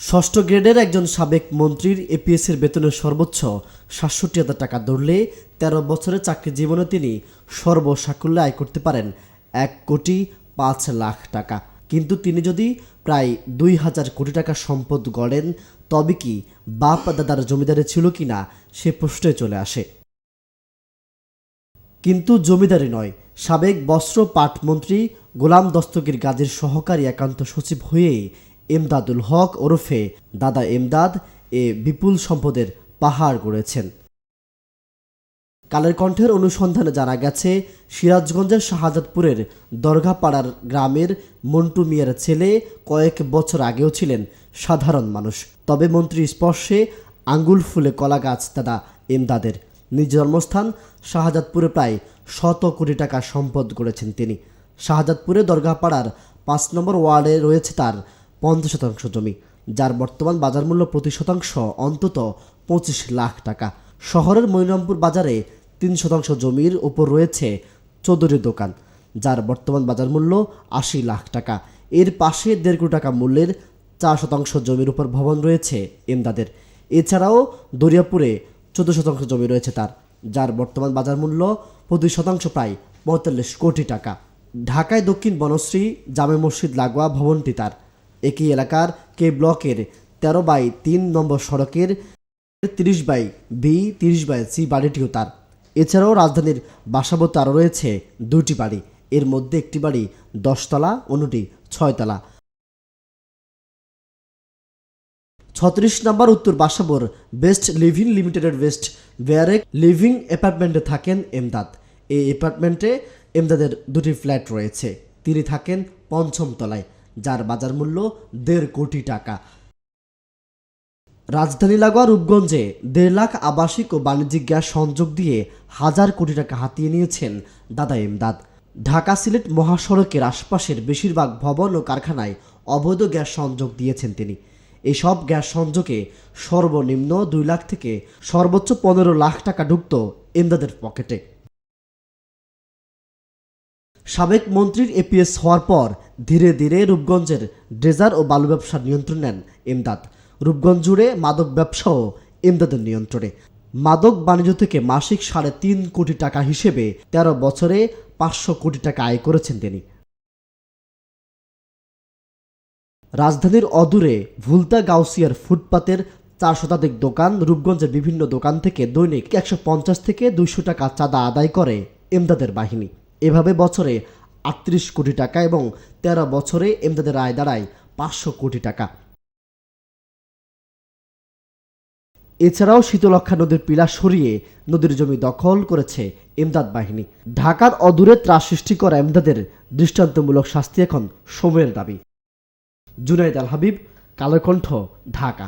ষষ্ঠ গ্রেডের একজন সাবেক মন্ত্রীর এপিএসের বেতনের সর্বোচ্চ সাতষট্টি হাজার টাকা ধরলে তেরো বছরের চাকরি জীবনে তিনি সর্বসাকুল্যে আয় করতে পারেন এক কোটি পাঁচ লাখ টাকা। কিন্তু তিনি যদি প্রায় দুই হাজার কোটি টাকা সম্পদ গড়েন, তবে কি বাপ দাদার জমিদারে ছিল কি না সে প্রশ্নে চলে আসে। কিন্তু জমিদারি নয়, সাবেক বস্ত্র পাটমন্ত্রী গোলাম দস্তগীর গাজীর সহকারী একান্ত সচিব হয়ে এমদাদুল হক ওরফে দাদা এমদাদ এ বিপুল সম্পদের পাহাড় গড়েছেন। কালের কণ্ঠের অনুসন্ধানে জানা গেছে, সিরাজগঞ্জের শাহজাদপুরের দরগাপাড়ার গ্রামের মন্টু মিয়ার ছেলে কয়েক বছর আগেও ছিলেন সাধারণ মানুষ। তবে মন্ত্রী স্পর্শে আঙ্গুল ফুলে কলা গাছ দাদা এমদাদের নিজ জন্মস্থান শাহজাদপুরে প্রায় শত কোটি টাকা সম্পদ গড়েছেন তিনি। শাহজাদপুরে দরগাপাড়ার পাঁচ নম্বর ওয়ার্ডে রয়েছে তার পঞ্চাশ শতাংশ জমি, যার বর্তমান বাজার মূল্য প্রতি শতাংশ অন্তত পঁচিশ লাখ টাকা। শহরের মৈনামপুর বাজারে তিন শতাংশ জমির উপর রয়েছে চৌধুরী দোকান, যার বর্তমান বাজার মূল্য আশি লাখ টাকা। এর পাশে দেড় কোটি টাকা মূল্যের চার শতাংশ জমির উপর ভবন রয়েছে এমদাদের। এছাড়াও দরিয়াপুরে চোদ্দ শতাংশ জমি রয়েছে তার, যার বর্তমান বাজার মূল্য প্রতি শতাংশ প্রায় পঁয়তাল্লিশ কোটি টাকা। ঢাকায় দক্ষিণ বনশ্রী জামে মসজিদ লাগোয়া ভবনটি তার। একই এলাকার কে ব্লকের তেরো বাই তিন নম্বর সড়কের তিরিশ বাই বি তিরিশ বাই সি বাড়িটিও তার। এছাড়াও রাজধানীর বাসাবোতে আরও রয়েছে দুটি বাড়ি। এর মধ্যে একটি বাড়ি দশতলা, অন্যটি ছয়তলা। ছত্রিশ নম্বর উত্তর বাসাবোর বেস্ট লিভিং লিমিটেডের বেস্ট ভেয়ারেক লিভিং অ্যাপার্টমেন্টে থাকেন এমদাদ। এই অ্যাপার্টমেন্টে এমদাদের দুটি ফ্ল্যাট রয়েছে। তিনি থাকেন পঞ্চম তলায়। যার বাজার মূল্য দেড় কোটি টাকা। রাজধানী লাগোয়া রূপগঞ্জে দেড় লাখ আবাসিক ও বাণিজ্যিক গ্যাস সংযোগ দিয়ে হাজার কোটি টাকা হাতিয়ে নিয়েছেন দাদা এমদাদ ঢাকা সিলেট মহাসড়কের আশপাশের বেশিরভাগ ভবন ও কারখানায় অবৈধ গ্যাস সংযোগ দিয়েছেন তিনি। এসব গ্যাস সংযোগে সর্বনিম্ন দুই লাখ থেকে সর্বোচ্চ পনেরো লাখ টাকা ঢুকত এমদাদের পকেটে। সাবেক মন্ত্রীর এপিএস হওয়ার পর ধীরে ধীরে রূপগঞ্জের ড্রেজার ও বালু ব্যবসার নিয়ন্ত্রণ নেন এমদাদ রূপগঞ্জ জুড়ে মাদক ব্যবসাও এমদাদের নিয়ন্ত্রণে। মাদক বাণিজ্য থেকে মাসিক সাড়ে তিন কোটি টাকা হিসেবে তেরো বছরে পাঁচশো কোটি টাকা আয় করেছেন তিনি। রাজধানীর অদূরে ভুলতা গাউসিয়ার ফুটপাতের চার শতাধিক দোকান রূপগঞ্জের বিভিন্ন দোকান থেকে দৈনিক একশো পঞ্চাশ থেকে দুইশো টাকা চাঁদা আদায় করে এমদাদের বাহিনী। এভাবে বছরে আটত্রিশ কোটি টাকা এবং তেরো বছরে এমদাদের আয় দাঁড়ায় পাঁচশো কোটি টাকা। এছাড়াও শীতলক্ষা নদীর পিলা সরিয়ে নদীর জমি দখল করেছে এমদাদ বাহিনী। ঢাকার অদূরে ত্রাস সৃষ্টি করা এমদাদের দৃষ্টান্তমূলক শাস্তি এখন সময়ের দাবি। জুনাইদ আল হাবিব, কালের কণ্ঠ, ঢাকা।